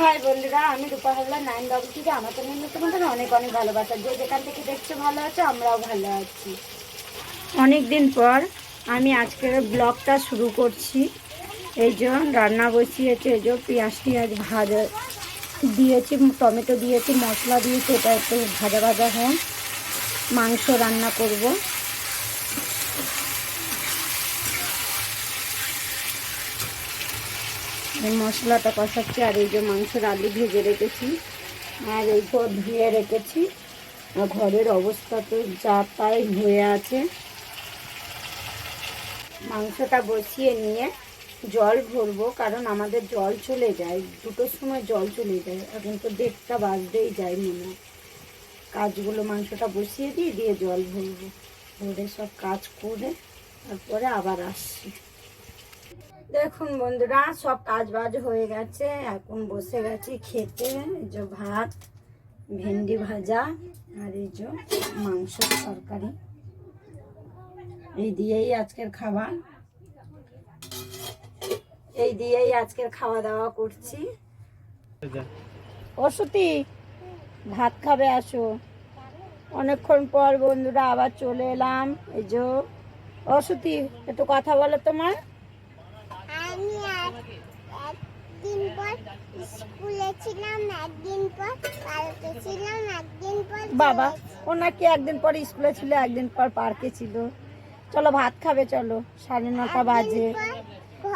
High বন্ধুরা আমি রূপা nine বাবু থেকে আমার চ্যানেলে তোমাদের অনেক অনেক ভালোবাসা। যে যেখান থেকে দেখছ ভালো আছে, আমরাও ভালো আছি। অনেক দিন পর আমি আজকের ব্লগটা শুরু করছি। এই যে রান্না বসিয়েছে, এই যে পেঁয়াজ টিয়াজ ভাজা দিয়েছি, টমেটো দিয়েছি, মশলা দিয়েছি, এটা একটু ভাজা ভাজা হয় মাংস রান্না করব। মশলাটা কষাচ্ছি আর এই যে মাংসের আলু ভেজে রেখেছি। আর এই তো ধুয়ে রেখেছি। আর ঘরের অবস্থা তো যা তাই হয়ে আছে। মাংসটা বসিয়ে নিয়ে জল ভরবো, কারণ আমাদের জল চলে যায়। দুটোর সময় জল চলে যায়, এখন তো দেড়টা বাজতেই যায় মনে। কাজগুলো মাংসটা বসিয়ে দিয়ে দিয়ে জল ভরবো। ভরে সব কাজ করে তারপরে আবার আসছি। দেখুন বন্ধুরা, সব কাজ বাজ হয়ে গেছে। এখন বসে গেছি খেতে। যে ভাত, ভেন্ডি ভাজা, আর এই যে মাংসের তরকারি। এই দিয়েই আজকের খাবার। এই দিয়েই আজকের খাওয়া দাওয়া করছি। অসুতি, ভাত খাবে আসো। অনেকক্ষণ পর বন্ধুরা আবার চলে এলাম। এই যে, অসুতি, একটু কথা বলো তোমার। একদিন পর স্কুলে ছিলাম একদিন পর বাড়িতে ছিলাম একদিন পর বাবা ও নাকি একদিন পর স্কুলে ছিল একদিন পর পার্কে ছিল। চলো ভাত খাবে চলো। সাড়ে নটা বাজে।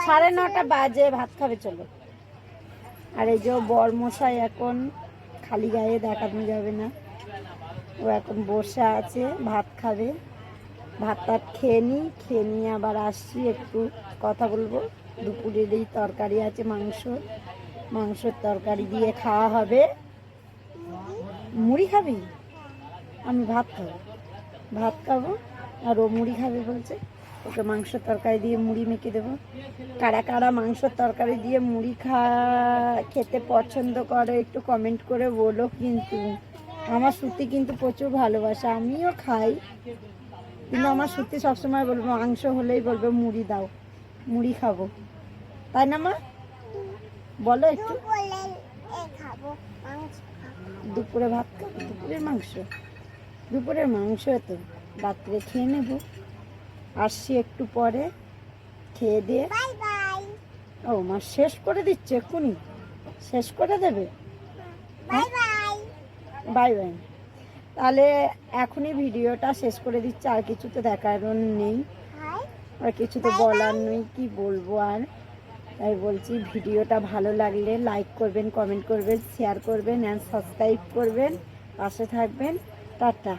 সাড়ে নটা বাজে ভাত খাবে চলো। আর এই যে বর মশাই এখন খালি গায়ে দেখানো যাবে না। ও এখন বসে আছে ভাত খাবে। ভাত টাত খেয়ে নিই খেয়ে নিয়ে আবার আসছি একটু কথা বলব। দুপুরের এই তরকারি আছে, মাংস। মাংসের তরকারি দিয়ে খাওয়া হবে। মুড়ি খাবি? আমি ভাত খাব। ভাত খাব, আর ও মুড়ি খাবে বলছে। ওকে মাংস তরকারি দিয়ে মুড়ি মেখে দেবো। কারা কারা মাংস তরকারি দিয়ে মুড়ি খা, খেতে পছন্দ করে একটু কমেন্ট করে বলো কিন্তু। আমার সুতি কিন্তু প্রচুর ভালোবাসে, আমিও খাই। কিন্তু আমার সত্যি সবসময় বলব, মাংস হলেই বলবে মুড়ি দাও। মুড়ি খাব। তাই না মা? বলো একটু। দুপুরে ভাত খাব, দুপুরের মাংস। দুপুরের মাংস তো রাত্রে খেয়ে নেব। আসছি একটু পরে, খেয়ে দিয়ে। ও মা, শেষ করে দিচ্ছে এক্ষুনি? শেষ করে দেবে? Bye bye bye. তাহলে এখনই ভিডিওটা শেষ করে দিচ্ছে, আর কিছু তো দেখার নেই। আর কিছু তো বলার নেই, কি বলব আর? তাই বলছি, ভিডিওটা ভালো লাগলে লাইক করবেন কমেন্ট করবেন শেয়ার করবেন অ্যান্ড সাবস্ক্রাইব করবেন। পাশে থাকবেন, টাটা।